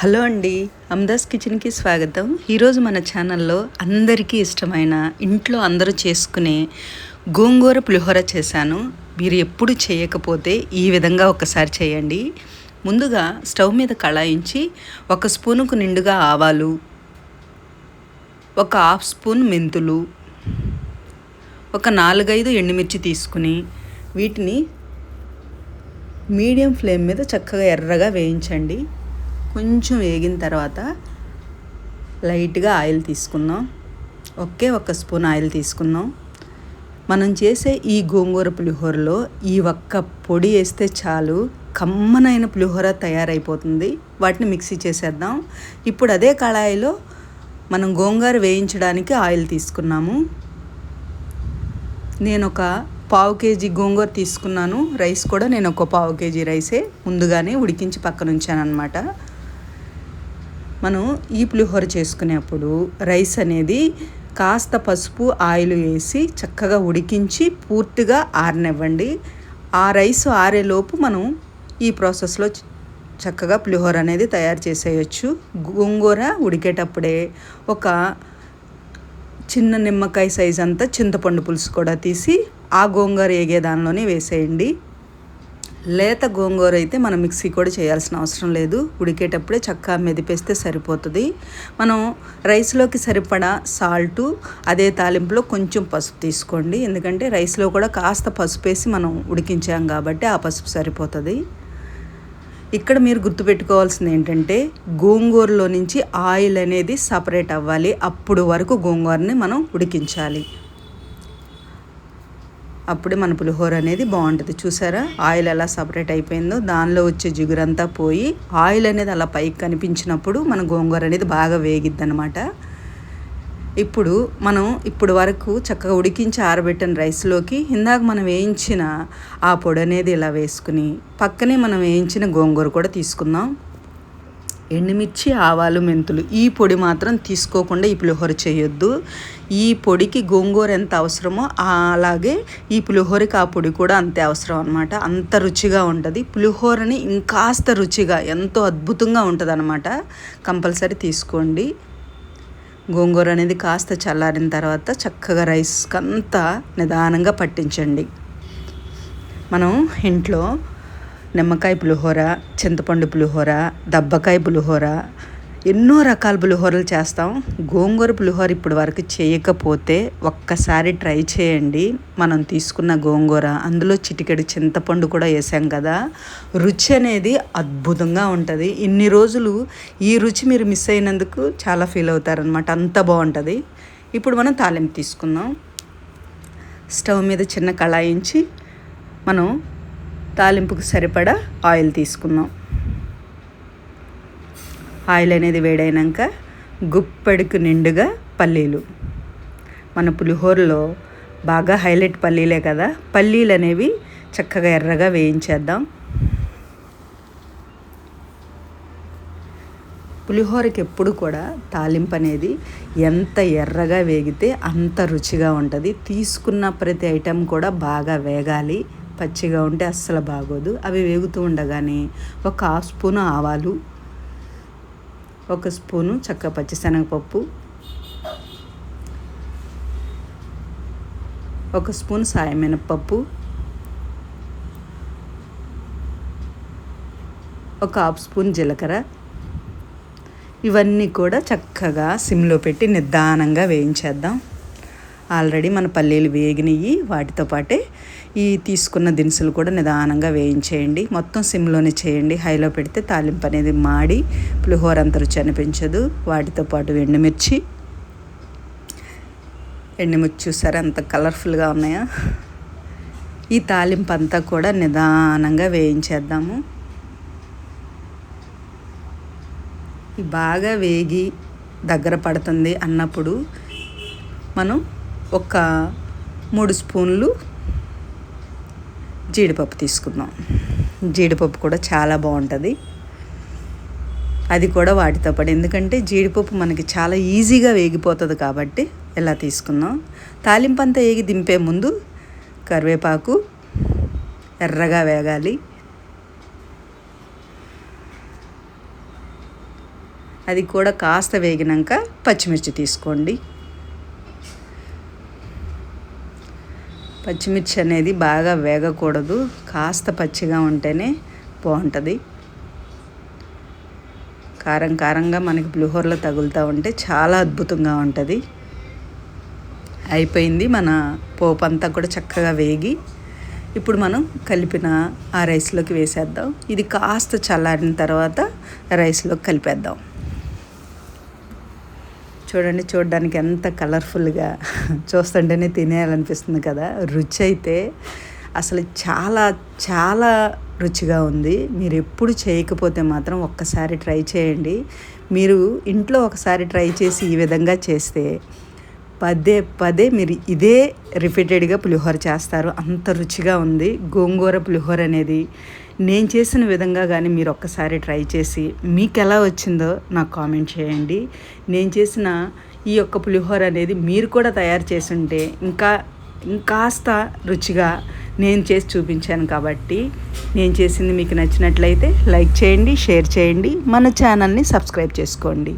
Hello అండి అమ్దాస్ కిచెన్కి స్వాగతం. ఈరోజు మన ఛానల్లో అందరికీ ఇష్టమైన ఇంట్లో అందరూ చేసుకునే గోంగూర పులిహోర చేశాను. మీరు ఎప్పుడు చేయకపోతే ఈ విధంగా ఒకసారి చేయండి. ముందుగా స్టవ్ మీద కళాయించి ఒక స్పూనుకు నిండుగా ఆవాలు ఒక హాఫ్ స్పూన్ మెంతులు ఒక నాలుగైదు ఎండుమిర్చి తీసుకుని వీటిని మీడియం ఫ్లేమ్ మీద చక్కగా ఎర్రగా వేయించండి. కొంచెం వేగిన తర్వాత లైట్గా ఆయిల్ తీసుకుందాం. ఒకే ఒక స్పూన్ ఆయిల్ తీసుకుందాం. మనం చేసే ఈ గోంగూర పులిహోరలో ఈ ఒక్క పొడి వేస్తే చాలు. కమ్మనైన పులిహోర తయారైపోతుంది. వాటిని మిక్సీ చేసేద్దాం. ఇప్పుడు అదే కళాయిలో మనం గోంగూర వేయించడానికి ఆయిల్ తీసుకున్నాము. నేను ఒక పావు కేజీ గోంగూర తీసుకున్నాను. రైస్ కూడా నేను ఒక పావు కేజీ రైసే. ముందుగానే ఉడికించి పక్కన ఉంచాను అనమాట మనం ఈ పులిహోర చేసుకునేప్పుడు రైస్ అనేది కాస్త పసుపు ఆయిల్ వేసి చక్కగా ఉడికించి పూర్తిగా ఆరనివ్వండి. ఆ రైస్ ఆరేలోపు మనం ఈ ప్రాసెస్లో చక్కగా పులిహోర అనేది తయారు చేసేయచ్చు. గోంగూర ఉడికేటప్పుడే ఒక చిన్న నిమ్మకాయ సైజ్ అంతా చింతపండు పులుసు కూడా తీసి ఆ గోంగూర ఏగే దానిలోనే వేసేయండి. లేత గోంగూర అయితే మనం మిక్సీ కూడా చేయాల్సిన అవసరం లేదు. ఉడికేటప్పుడే చక్కగా మెదిపేస్తే సరిపోతుంది. మనం రైస్లోకి సరిపడా సాల్టు అదే తాలింపులో కొంచెం పసుపు తీసుకోండి. ఎందుకంటే రైస్లో కూడా కాస్త పసుపు వేసి మనం ఉడికించాం కాబట్టి ఆ పసుపు సరిపోతుంది. ఇక్కడ మీరు గుర్తుపెట్టుకోవాల్సింది ఏంటంటే గోంగూరలో నుంచి ఆయిల్ అనేది సపరేట్ అవ్వాలి. అప్పుడు వరకు గోంగూరని మనం ఉడికించాలి. అప్పుడే మన పులిహోర అనేది బాగుంటుంది. చూసారా? ఆయిల్ ఎలా సపరేట్ అయిపోయిందో. దానిలో వచ్చే జిగురంతా పోయి ఆయిల్ అనేది అలా పైకి కనిపించినప్పుడు మన గోంగూర అనేది బాగా వేగిద్ది అనమాట ఇప్పుడు మనం ఇప్పుడు వరకు చక్కగా ఉడికించి ఆరబెట్టిన రైస్లోకి ఇందాక మనం వేయించిన ఆ పొడి అనేది ఇలా వేసుకుని పక్కనే మనం వేయించిన గోంగూర కూడా తీసుకుందాం. ఎండుమిర్చి ఆవాలు మెంతులు ఈ పొడి మాత్రం తీసుకోకుండా ఈ పులిహోర చేయొద్దు. ఈ పొడికి గోంగూర ఎంత అవసరమో అలాగే ఈ పులిహోరకి ఆ పొడి కూడా అంతే అవసరం అనమాట అంత రుచిగా ఉంటుంది. పులిహోరని ఇంకాస్త రుచిగా ఎంతో అద్భుతంగా ఉంటుంది అనమాట కంపల్సరీ తీసుకోండి. గోంగూర అనేది కాస్త చల్లారిన తర్వాత చక్కగా రైస్కి అంతా నిదానంగా పట్టించండి. మనం ఇంట్లో నిమ్మకాయ పులిహోర చింతపండు పులిహోర దబ్బకాయ పులిహోర ఎన్నో రకాల పులిహోరలు చేస్తాం. గోంగూర పులిహోర ఇప్పటి వరకు చేయకపోతే ఒక్కసారి ట్రై చేయండి. మనం తీసుకున్న గోంగూర అందులో చిటికెడు చింతపండు కూడా వేసాం కదా. రుచి అనేది అద్భుతంగా ఉంటుంది. ఇన్ని రోజులు ఈ రుచి మీరు మిస్ అయినందుకు చాలా ఫీల్ అవుతారనమాట అంత బాగుంటుంది. ఇప్పుడు మనం తాలింపు తీసుకుందాం. స్టవ్ మీద చిన్న కళాయించి మనం తాలింపుకు సరిపడా ఆయిల్ తీసుకుందాం. ఆయిల్ అనేది వేడైనాక గుప్పెడుకు నిండుగా పల్లీలు. మన పులిహోరలో బాగా హైలైట్ పల్లీలే కదా పల్లీలు అనేవి చక్కగా ఎర్రగా వేయించేద్దాం. పులిహోరకి ఎప్పుడు కూడా తాలింపు అనేది ఎంత ఎర్రగా వేగితే అంత రుచిగా ఉంటుంది. తీసుకున్న ప్రతి ఐటెం కూడా బాగా వేగాలి. పచ్చిగా ఉంటే అస్సలు బాగోదు. అవి వేగుతూ ఉండగానే ఒక హాఫ్ స్పూను ఆవాలు ఒక స్పూను చక్క పచ్చిశనగపప్పు ఒక స్పూన్ సాయం మినప్పప్పు ఒక హాఫ్ స్పూన్ జీలకర్ర. ఇవన్నీ కూడా చక్కగా సిమ్లో పెట్టి నిదానంగా వేయించేద్దాం. ఆల్రెడీ మన పల్లీలు వేగినవి వాటితో పాటే ఈ తీసుకున్న దినుసులు కూడా నిదానంగా వేయించేయండి. మొత్తం సిమ్లోనే చేయండి. హైలో పెడితే తాలింపు అనేది మాడి పులిహోర అంత రుచి అనిపించదు. వాటితో పాటు ఎండుమిర్చి. ఎండుమిర్చి చూసారా? అంత కలర్ఫుల్గా ఉన్నాయా. ఈ తాలింపు అంతా కూడా నిదానంగా వేయించేద్దాము. బాగా వేగి దగ్గర పడుతుంది అన్నప్పుడు మనం ఒక మూడు స్పూన్లు జీడిపప్పు తీసుకుందాం. జీడిపప్పు కూడా చాలా బాగుంటుంది. అది కూడా వాటితో పాటు. ఎందుకంటే జీడిపప్పు మనకి చాలా ఈజీగా వేగిపోతుంది కాబట్టి ఇలా తీసుకుందాం. తాలింపు అంతా వేగి దింపే ముందు కరివేపాకు ఎర్రగా వేగాలి. అది కూడా కాస్త వేగినాక పచ్చిమిర్చి తీసుకోండి. పచ్చిమిర్చి అనేది బాగా వేగకూడదు. కాస్త పచ్చిగా ఉంటేనే బాగుంటుంది. కారం కారంగా మనకి పులిహోరలో తగులుతూ ఉంటే చాలా అద్భుతంగా ఉంటుంది. అయిపోయింది మన పోపు అంతా కూడా చక్కగా వేగి ఇప్పుడు మనం కలిపిన ఆ రైస్లోకి వేసేద్దాం. ఇది కాస్త చల్లారిన తర్వాత రైస్లోకి కలిపేద్దాం. చూడండి చూడడానికి ఎంత కలర్ఫుల్గా చూస్తుంటేనే తినేయాలనిపిస్తుంది కదా. రుచి అయితే అసలు చాలా చాలా రుచిగా ఉంది. మీరు ఎప్పుడు చేయకపోతే మాత్రం ఒక్కసారి ట్రై చేయండి. మీరు ఇంట్లో ఒకసారి ట్రై చేసి ఈ విధంగా చేస్తే పదే పదే మీరు ఇదే రిపీటెడ్గా పులిహోర చేస్తారు. అంత రుచిగా ఉంది. గోంగూర పులిహోర అనేది నేను చేసిన విధంగా కానీ మీరు ఒక్కసారి ట్రై చేసి మీకు ఎలా వచ్చిందో నాకు కామెంట్ చేయండి. నేను చేసిన ఈ యొక్క పులిహోర అనేది మీరు కూడా తయారు చేసి ఉంటే ఇంకా ఇంకాస్త రుచిగా నేను చేసి చూపించాను కాబట్టి నేను చేసింది మీకు నచ్చినట్లయితే లైక్ చేయండి షేర్ చేయండి. మన ఛానల్ని సబ్స్క్రైబ్ చేసుకోండి.